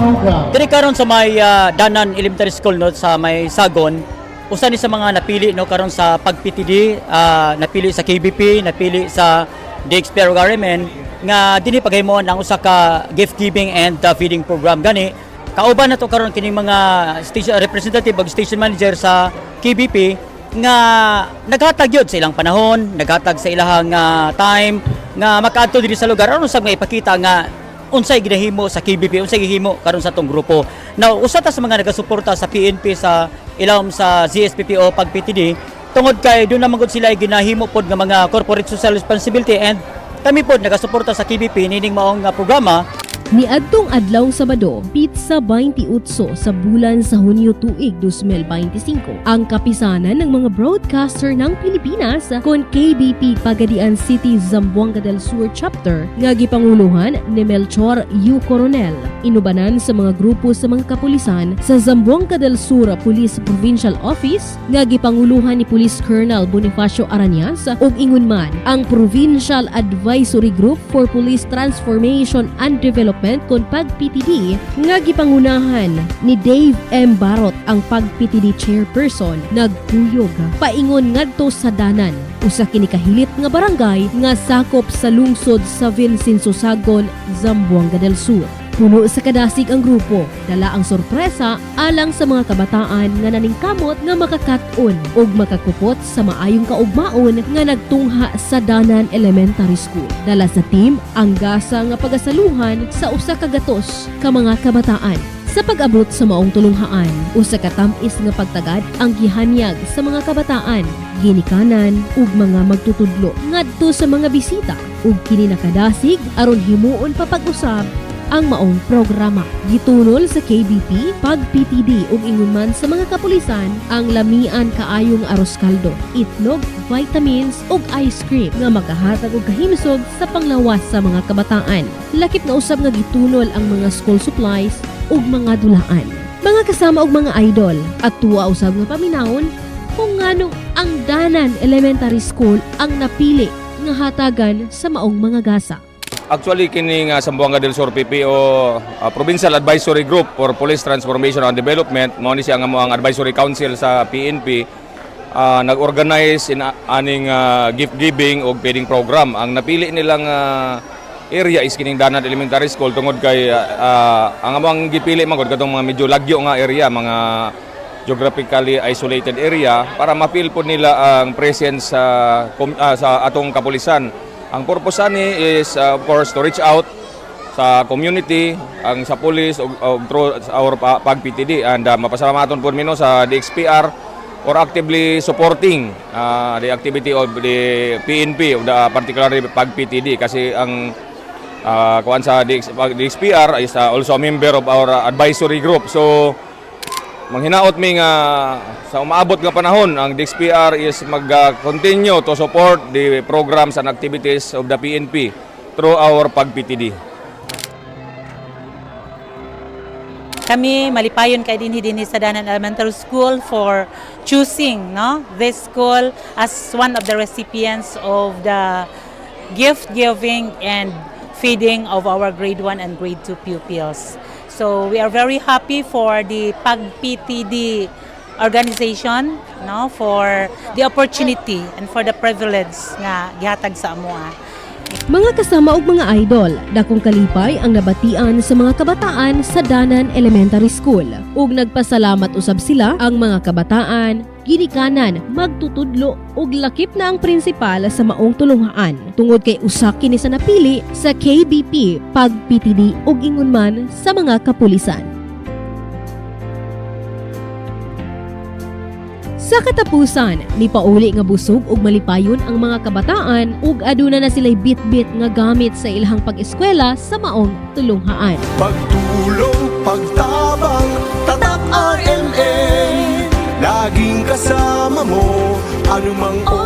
program. Diri karon sa may ah, Danan Elementary School no sa may Sagon, usa ni sa mga napili no karon sa pag-PTD, ah, napili sa KBP, napili sa DXP Requirement nga dinhi paghimoon ang usa ka gift giving and ah, feeding program gani. Kauban na to karon kining mga station representative ug station manager sa KBP nga naghatag yun sa ilang panahon, naghatag sa ilang ah, time nga makaadto diri sa lugar aron sa mga ipakita nga unsay ginahimo sa KBP unsay gihimo karon sa tong grupo? Now usa ta sa mga nagasuporta sa PNP sa ilawom sa ZSPPO pag PTD tungod kay doon naman gud sila ginahimo pod nga mga corporate social responsibility and kami pod nagasuporta sa KBP nining maong programa Ni adtong adlawng Sabado, pizza 28 sa bulan sa Hunyo tuig 2025, ang kapisanan ng mga broadcaster ng Pilipinas kon KBP Pagadian City Zamboanga del Sur Chapter nga gipanguluhan ni Melchor U. Coronel. Inubanan sa mga grupo sa mga kapulisan sa Zamboanga del Sur Police Provincial Office nga gipanguluhan ni Police Colonel Bonifacio Aranyas ug ingon man ang Provincial Advisory Group for Police Transformation and Development kon pag-PTD nga gipangunahan ni Dave M. Barot ang pag-PTD chairperson nagkuyog paingon ngadto sa danan usa kini kahilit nga barangay nga sakop sa lungsod sa Vincenzo Sagon, Zamboanga del Sur. Puno sa kadasig ang grupo, dala ang sorpresa alang sa mga kabataan nga naningkamot nga makakat-on ug makakupot sa maayong kaugmaon nga nagtungha sa Danan Elementary School. Dala sa team ang gasa nga pagasaluhan sa usa ka gatos ka mga kabataan. Sa pag-abot sa maong tulunghaan, usa ka tamis nga pagtagad ang gihanyag sa mga kabataan, ginikanan ug mga magtutudlo ngadto sa mga bisita ug kini nakadasig aron himuon pa pag-usab ang maong programa. Gitunol sa KBP, pag PTD ug ingon man sa mga kapulisan ang lamian kaayong aros kaldo, itlog, vitamins ug ice cream nga makahatag og kahimsog sa panglawas sa mga kabataan. Lakip na usab nga gitunol ang mga school supplies ug mga dulaan. Mga kasama og mga idol at tuwa usab nga paminawon kung ngano ang Danan Elementary School ang napili nga hatagan sa maong mga gasa. Actually, kini nga Sambuanga del Sur PPO uh, Provincial Advisory Group for Police Transformation and Development, mao ni siya nga ang advisory council sa PNP, uh, nag-organize in a- aning uh, gift giving o feeding program. Ang napili nilang uh, area is kining Danan Elementary School tungod kay uh, uh, ang among gipili man gud katong mga medyo lagyo nga area, mga geographically isolated area para mapil po nila ang presence sa ah, sa atong kapulisan. Ang purpose ani is uh, of course to reach out sa community, ang sa police ug ug through our pa- pag-PTD and uh, mapasalamaton po mino sa DXPR for actively supporting uh, the activity of the PNP of the particularly pag-PTD kasi ang uh, kuan sa DX, DXPR is uh, also a member of our uh, advisory group. So Manghinaot mi nga sa umaabot nga panahon ang DXPR is mag-continue to support the programs and activities of the PNP through our pag-PTD. Kami malipayon kay dinhi dinhi sa Danan Elementary School for choosing no this school as one of the recipients of the gift giving and feeding of our grade 1 and grade 2 pupils. So we are very happy for the Pag PTD organization no for the opportunity and for the privilege nga gihatag sa amoa. Mga kasama ug mga idol, dakong kalipay ang nabatian sa mga kabataan sa Danan Elementary School. Ug nagpasalamat usab sila ang mga kabataan, ginikanan, magtutudlo ug lakip na ang prinsipal sa maong tulunghaan tungod kay usa kini sa napili sa KBP pag PTD ug ingon man sa mga kapulisan. Sa katapusan, ni pauli nga busog ug malipayon ang mga kabataan ug aduna na sila'y bit-bit nga gamit sa ilahang pag-eskwela sa maong tulunghaan. Pagtulong, pagtabang, tatak RMN Laging kasama mo, anumang sa